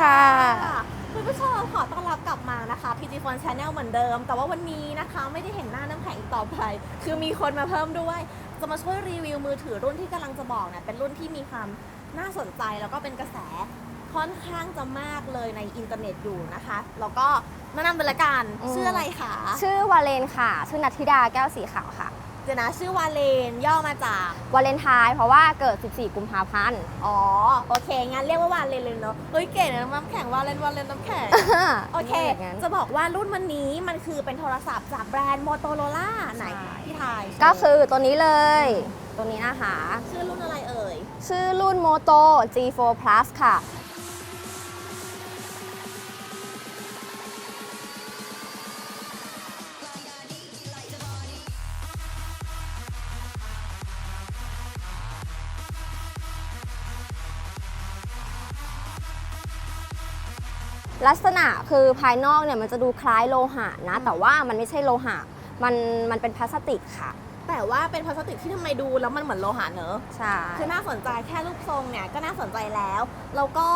ค่ะ คุณผู้ชมขอต้อนรับกลับมานะคะ PG Phone Channel เหมือนเดิม แต่ว่าวันนี้นะคะไม่ได้เห็นหน้าน้ำแข็งอีกต่อไป คือมีคนมาเพิ่มด้วย จะมาช่วยรีวิวมือถือรุ่นที่กำลังจะบอกเนี่ยเป็นรุ่นที่มีความน่าสนใจแล้วก็เป็นกระแสค่อนข้างจะมากเลยในอินเทอร์เน็ตอยู่นะคะ แล้วก็แนะนำเป็นละกันอืม ชื่ออะไรคะ ชื่อวาเลนค่ะ ชื่อนัทธิดาแก้วสีขาวค่ะ เดี๋ยวนะชื่อวาเลนย่อมาจาก วาเลนไทน์เพราะว่าเกิด 14 กุมภาพันธ์ อ๋อ โอเค งั้นเรียกว่าวาเลนเลยเนาะเฮ้ยเก๋นะน้ำแข็งวาเลนวาเลนน้ำแข็ง โอเคงั้น จะบอกว่ารุ่นวันนี้มันคือเป็นโทรศัพท์จากแบรนด์ Motorola ไหนใช่ พี่ไทยก็คือตัวนี้เลย ตัวนี้นะคะ ชื่อรุ่นอะไรเอ่ย ชื่อรุ่น Moto G4 Plus ค่ะ ลักษณะคือภายนอกเนี่ยมันจะดูคล้ายโลหะนะ แต่ว่ามันไม่ใช่โลหะ มันมันเป็นพลาสติกค่ะ แต่ว่าเป็นพลาสติกที่ทำไมดูแล้วมันเหมือนโลหะเนอะใช่คือน่าสนใจแค่รูปทรงเนี่ยก็น่าสนใจแล้ว แล้วก็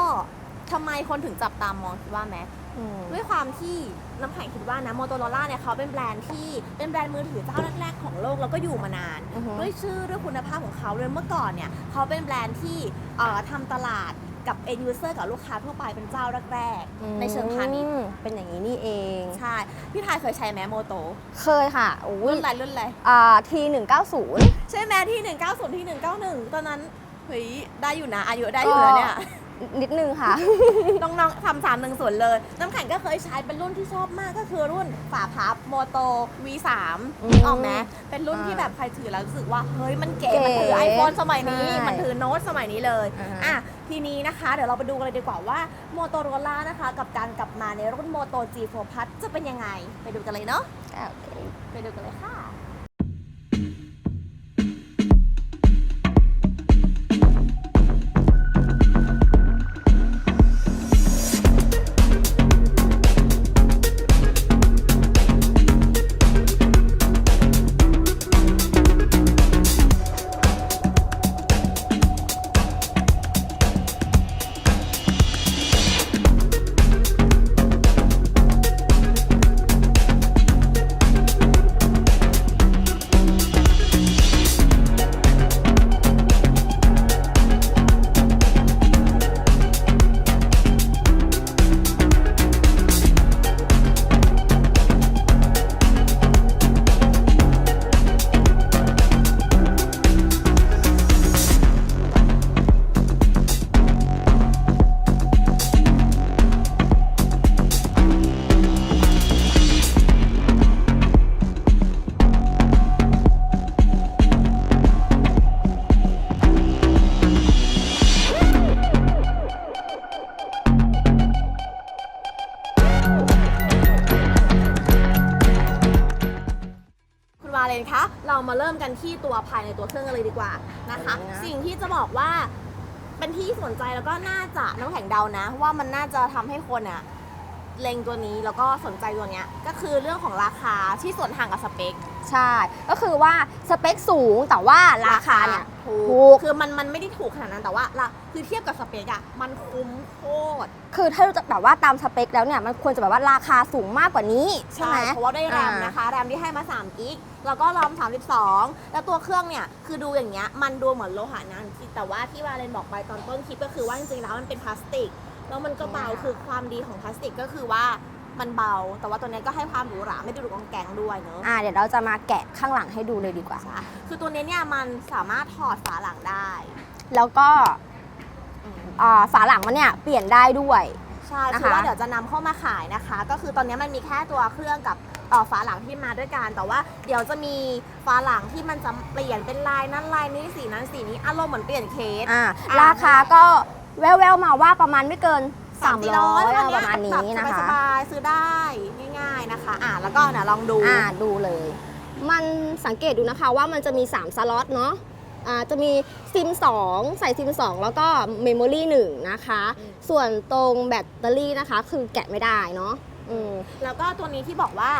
ทำไมคนถึงจับตามมองคิดว่าไหมอืมด้วยความที่น้ำแข็งคิดว่านะโมโตโรล่าเนี่ยเขาเป็นแบรนด์ที่เป็นแบรนด์มือถือเจ้าแรกๆของโลกแล้วก็อยู่มานานอือฮึด้วยชื่อด้วยคุณภาพของเขาเลยเมื่อก่อนเนี่ยเขาเป็นแบรนด์ที่เอ่อทำตลาด กับ end user กับลูกค้าทั่วไปเป็นเจ้าแรกๆในเชิงพาณิชย์อืมเป็นอย่างนี้นี่เอง ใช่พี่ทายเคยใช้แมโมโตเคยค่ะโอ้ยรุ่นอะไรรุ่นอะไรอ่าทีหนึ่งเก้าศูนย์ ใช่ไหมที่ 190ที่ 191 ตอนนั้นเฮ้ยได้อยู่นะอายุได้อยู่นะเนี่ย นิดนึงค่ะ น้องๆทำสามหนึ่งส่วนเลย น้ำแข็งก็เคยใช้เป็นรุ่นที่ชอบมากก็คือรุ่นฝาพับโมโต V3 อืมออกไหมเป็นรุ่นอ่าที่แบบใครถือแล้วรู้สึกว่า เฮ้ยมันเก๋เก๋มันถือไอโฟนสมัยนี้ ใช่มันถือโน้ตสมัยนี้เลยอ่าฮะ อะทีนี้นะคะ เดี๋ยวเราไปดูกันเลยดีกว่าว่าโมโตโรล่านะคะ กับการกลับมาในรุ่นโมโต G4 Plus จะเป็นยังไง ไปดูกันเลยเนาะ โอเค ไปดูกันเลยค่ะ นคะ เรามาเริ่มกันที่ตัวภายในตัวเครื่องกันเลยดีกว่านะคะเอาเลยนะสิ่งที่จะบอกว่าเป็นที่สนใจแล้วก็น่าจะน้ำแข็งเดานะ ว่ามันน่าจะทำให้คนอะเล็งตัวนี้แล้วก็สนใจตัวเนี้ยก็คือเรื่องของราคาที่ส่วนห่างกับสเปคใช่ ก็คือว่าสเปคสูงแต่ว่าราคาเนี่ยถูถูกกคือมันมันไม่ได้ถูกขนาดนั้นแต่ว่าละคือเทียบกับสเปคอะมันคุ้มโคตรคือถ้าจะแบบว่าตามสเปคแล้วเนี่ยมันควรจะแบบว่าราคาสูงมากกว่านี้ใช่ไหมเพราะว่าได้แรมอ่านนะคะ แรมที่ให้มา3กิก แล้วก็รอม 32 แล้วตัวเครื่องเนี่ย คือดูอย่างเงี้ย มันดูเหมือนโลหะนั้น แต่ว่าที่วาเลนบอกไปตอนต้นคลิปก็คือว่าจริงๆแล้วมันเป็นพลาสติก แล้วมันก็เบา คือความดีของพลาสติกก็คือว่ามันเบา แต่ว่าตัวเนี้ยก็ให้ความหรูหรา ไม่ดูกองแกงด้วยเนอะอ่าเดี๋ยวเราจะมาแกะข้างหลังให้ดูเลยดีกว่าใช่คือตัวเนี้ยเนี่ยมันสามารถถอดฝาหลังได้ แล้วก็อืมอ่าฝาหลังมันเนี่ยเปลี่ยนได้ด้วย ใช่นะคะคือว่าเดี๋ยวจะนำเข้ามาขายนะคะ ก็คือตอนนี้มันมีแค่ตัวเครื่องกับ เอ่อฝาหลังที่มาด้วยกัน แต่ว่าเดี๋ยวจะมีฝาหลังที่มันจะเปลี่ยนเป็นลายนั้นลายนี้สีนั้นสีนี้อารมณ์เหมือนเปลี่ยนเคสอ่าอ่าราคาก็แววๆมาว่าประมาณไม่เกินสามสี่ร้อย300วันประมาณนี้นะแบบคะสบายๆซื้อได้ง่ายๆนะคะ อะแล้วก็เนี่ยลองดู อ่าดูเลย มันสังเกตดูนะคะว่ามันจะมี 3 สล็อตเนาะอ่าจะมีซิม 2 ใส่ซิม 2 แล้วก็เมมโมรี่1นะคะอืมส่วนตรงแบตเตอรี่นะคะ คือแกะไม่ได้เนาะ อืม แล้วก็ตัวนี้ที่บอกว่า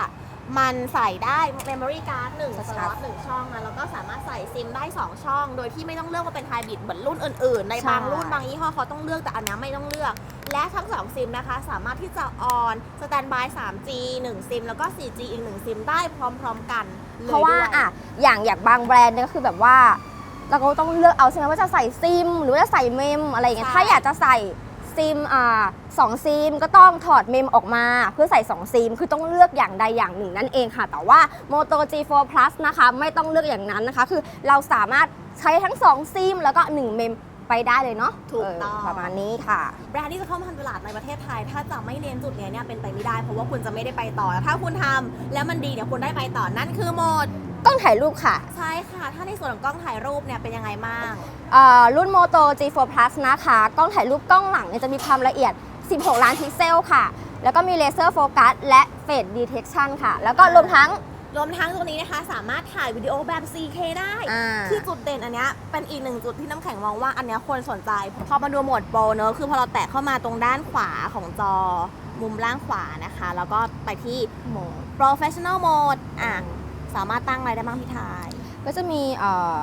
มันใส่ได้ memory card หนึ่งชัดๆสล็อตหนึ่งช่องนะแล้วก็สามารถใส่ส่ซิมได้ 2 ช่อง โดยที่ไม่ต้องเลือกว่าเป็นไฮบริดเหมือนรุ่นอื่นๆ ในบางใช่รุ่นบางยี่ห้อเขาต้องเลือกแต่อันนี้ไม่ต้องเลือก และทั้ง 2 ซิมนะคะ สามารถที่จะออนสแตนบาย 3G 1 ซิม แล้วก็ 4G อีก 1 ซิมได้พร้อมๆกันลยเพราะว่าด้วยอะอย่างอย่างบางแบรนด์เนี่ยก็คือแบบว่า เราก็ต้องเลือกเอาใช่ไหมว่าจะใส่ซิม หรือว่าจะใส่เมมอะไรอย่างเงี้ยใช่ถ้าอยากจะใส่ ซิมอ่าสองซิมก็ต้องถอดเมมออกมาเพื่อใส่ 2 ซิม คือต้องเลือกอย่างใดอย่างหนึ่งนั่นเองค่ะ แต่ว่า Moto G4 Plus นะคะไม่ต้องเลือกอย่างนั้นนะคะ คือเราสามารถใช้ทั้ง 2 ซิม แล้วก็ 1 เมมไปได้เลยเนาะถูกต้องเประมาณนี้ค่ะ แบรนด์ที่จะเข้ามาทำตลาดในประเทศไทย ถ้าจะไม่เน้นจุดเนี้ยเนี่ยเป็นไปไม่ได้เพราะว่าคุณจะไม่ได้ไปต่อแล้วถ้าคุณทำแล้วมันดีเนี่ยคุณได้ไปต่อนั่นคือโหมด ต้องถ่ายรูปค่ะใช่ค่ะ ถ้าในส่วนของกล้องถ่ายรูปเนี่ยเป็นยังไงบ้างเอ่อรุ่น Moto G4 Plus นะคะ กล้องถ่ายรูปกล้องหลังเนี่ยจะมีความละเอียด 16 ล้านพิกเซลค่ะ แล้วก็มีเลเซอร์โฟกัสและเฟดดีเทคชันค่ะ แล้วก็รวมทั้ง รวมทั้งตัวนี้นะคะ สามารถถ่ายวิดีโอแบบ 4K ได้ อ่า คือจุดเด่นอันเนี้ยเป็นอีกหนึ่งจุดที่น้ำแข็งมองว่าอันเนี้ยควรสนใจ พอมาดูโหมดโปรเนอะคือพอเราแตะเข้ามาตรงด้านขวาของจอ มุมล่างขวานะคะ แล้วก็ไปที่ โหมด professional mode อะ สามารถตั้งอะไรได้บ้างพี่ทายก็จะมีเอ่อ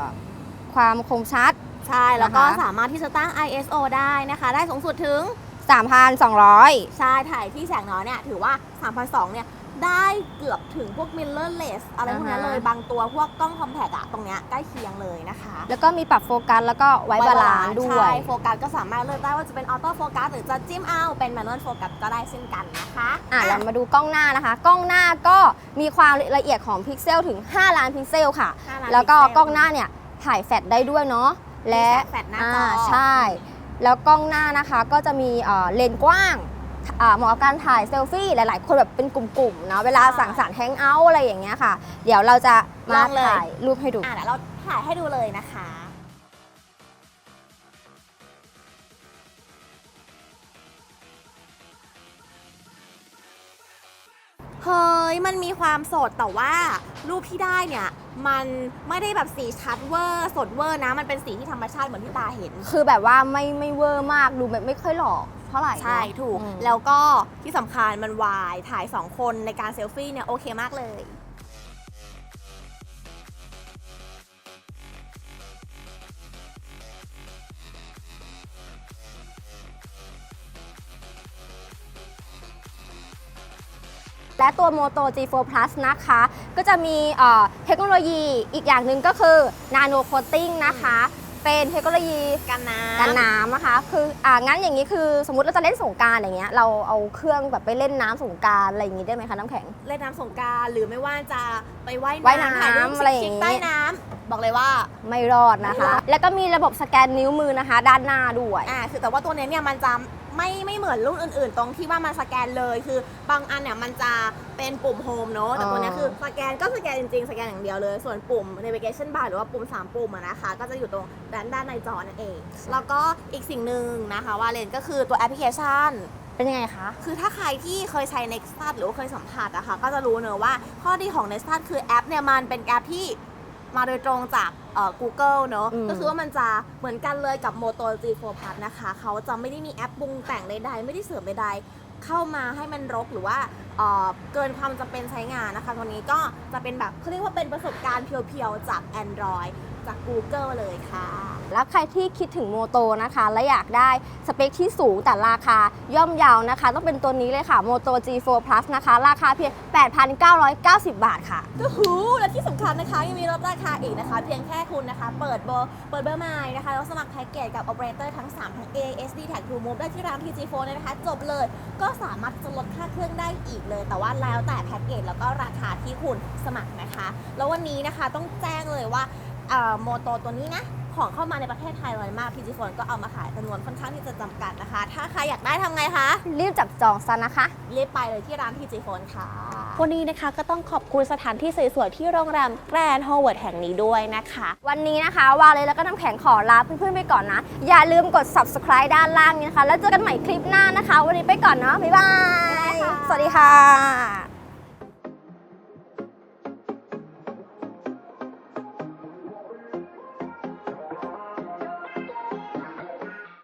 ความคมชัด ใช่ แล้วก็นะคะ สามารถที่จะตั้ง ISO ได้นะคะ ได้สูงสุดถึง 3,200 ใช่ถ่ายที่แสงน้อยเนี่ยถือว่า 3,200เนี่ย ได้เกือบถึงพวก mirrorless อะไรพวกนี้อ่าฮะ เลยบางตัวพวกกล้องคอมแพกอะตรงเนี้ยใกล้เคียงเลยนะคะแล้วก็มีปรับโฟกัสแล้วก็ไว้บาลานซ์ด้วใช่ย โฟกัสก็สามารถเลือกได้ว่าจะเป็นออโต้โฟกัสหรือจะจิ้มเอาเป็น manual โฟกัสก็ได้เช่นกันนะคะอะเรามาดูกล้องหน้านะคะ กล้องหน้าก็มีความละเอียดของพิกเซลถึง 5 ล้านพิกเซลค่ะ ห้าานแล้วก็พิเซ กล้องหน้าเนี่ยถ่ายแฟลชได้ด้วยเนาะและมีแฟลชหน้าจอใช่ แล้วกล้องหน้านะคะก็จะมีเอ่อเลนส์กว้างอ่า เหมาะกับการถ่ายเซลฟี่หลาย ๆ คนแบบเป็นกลุ่มๆเนาะเวลาสั่งสรรค์แฮงเอาท์อะไรอย่างเงี้ยค่ะ เดี๋ยวเราจะมาถ่ายรูปให้ดู อะเดี๋ยวเราถ่ายให้ดูเลยนะคะ เฮ้ย มันมีความสดแต่ว่ารูปที่ได้เนี่ย มันไม่ได้แบบสีชัดเวอร์สดเวอร์นะ มันเป็นสีที่ธรรมชาติเหมือนที่ตาเห็น คือแบบว่าไม่ไม่เวอร์มากดูแบบไม่ค่อยหลอก เท่าไหร่เนอะใช่ถูก อืม แล้วก็ที่สำคัญมันวายถ่าย 2 คนในการเซลฟี่เนี่ยโอเคมากเลย และตัว Moto G4 Plus นะคะ ก็จะมีเอ่อเทคโนโลยีอีกอย่างหนึ่งก็คือ Nano Coating นะคะ เป็นเทคโนโลยีกันน้ำกันน้ำนะคะ คืออ่างั้นอย่างนี้คือสมมติเราจะเล่นสงกรารอย่างเงี้ยเราเอาเครื่องแบบไปเล่นน้ำสงกรารอะไรอย่างงี้ได้ไหมคะน้ำแข็งเล่นน้ำสงกรารหรือไม่ว่าจะไปว่ายว่ายน้ำถ่ายรูปอะไรอย่างชิงี้คๆใต้น้ำบอกเลยว่าไม่รอดนะไม่รคะอดแล้วก็มีระบบสแกนนิ้วมือนะคะ ด้านหน้าด้วยอ่าคือแต่ว่าตัวเนี้ยเนี่ยมันจะ ไม่ไม่เหมือนรุ่นอื่น ๆ ตรงที่ว่ามันสแกนเลยคือบางอันเนี่ยมันจะเป็นปุ่มโฮมเนอะแต่ตัวเนี้ยอ๋อคือสแกนก็สแกนจริงๆ สแกนอย่างเดียวเลย ส่วนปุ่ม navigation bar หรือว่าปุ่ม 3 ปุ่มอะนะคะ ก็จะอยู่ตรงด้านด้านในจอนั่นเอง แล้วก็อีกสิ่งหนึ่งนะคะว่าเลนก็คือตัวแอปพลิเคชัน เป็นยังไงคะ คือถ้าใครที่เคยใช้ Nexus หรือว่าเคยสัมผัสอะค่ะก็จะรู้เนอะว่าข้อดีของ Nexus คือแอปเนี่ยมันเป็นแอปที่ มาโดยตรงจากเอ่อ Google เนอะอืมก็คือว่ามันจะเหมือนกันเลยกับ Moto G4 Plus นะคะเขาจะไม่ได้มีแอปปรุงแต่งใดๆ ไม่ได้เสริมใดๆ เข้ามาให้มันรกหรือว่าเอ่อเกินความจำเป็นใช้งานนะคะ ตัวนี้ก็จะเป็นแบบเขาเรียกว่าเป็นประสบการณ์เพียวๆ จาก Android จาก Google เลยค่ะ แล้วใครที่คิดถึงโมโตนะคะ และอยากได้สเปคที่สูงแต่ราคาย่อมเยาวนะคะ ต้องเป็นตัวนี้เลยค่ะ Moto G4 Plus นะคะ ราคาเพียง 8,990 บาทค่ะก็หูและที่สำคัญนะคะยังมีลดราคาอีกนะคะ เพียงแค่คุณนะคะ เปิดเบอร์เปิดเบอร์ใหม่นะคะแล้วสมัครแพ็กเกจกับ Operator ทั้ง 3 ทั้ง AIS d t a g True Move ได้ที่ร้าน TG Phone เลยนะคะ จบเลยก็สามารถจะลดค่าเครื่องได้อีกเลย แต่ว่าแล้วแต่แพ็กเกจแล้วก็ราคาที่คุณสมัครนะคะ แล้ววันนี้นะคะต้องแจ้งเลยว่า โมโตตัวนี้นะ ของเข้ามาในประเทศไทยน้อยมาก TG Phone ก็เอามาขายจำนวนค่อนข้างที่จะจำกัดนะคะ ถ้าใครอยากได้ทำไงคะ รีบจับจองซะนะคะ รีบไปเลยที่ร้าน TG Phone ค่ะ วันนี้นะคะก็ต้องขอบคุณสถานที่สวยๆ ที่โรงแรมแกรนด์ฮอ w เวิร์ดแห่งนี้ด้วยนะคะ วันนี้นะคะ วาเลยแล้วก็น้ำแข็งขอลาเพื่อนๆไปก่อนนะ อย่าลืมกด subscribe ด้านล่างนี้นะคะ แล้วเจอกันใหม่คลิปหน้านะคะ วันนี้ไปก่อนเนาะบ๊ายบายบ๊ายบายค่ะสวัสดีค่ะ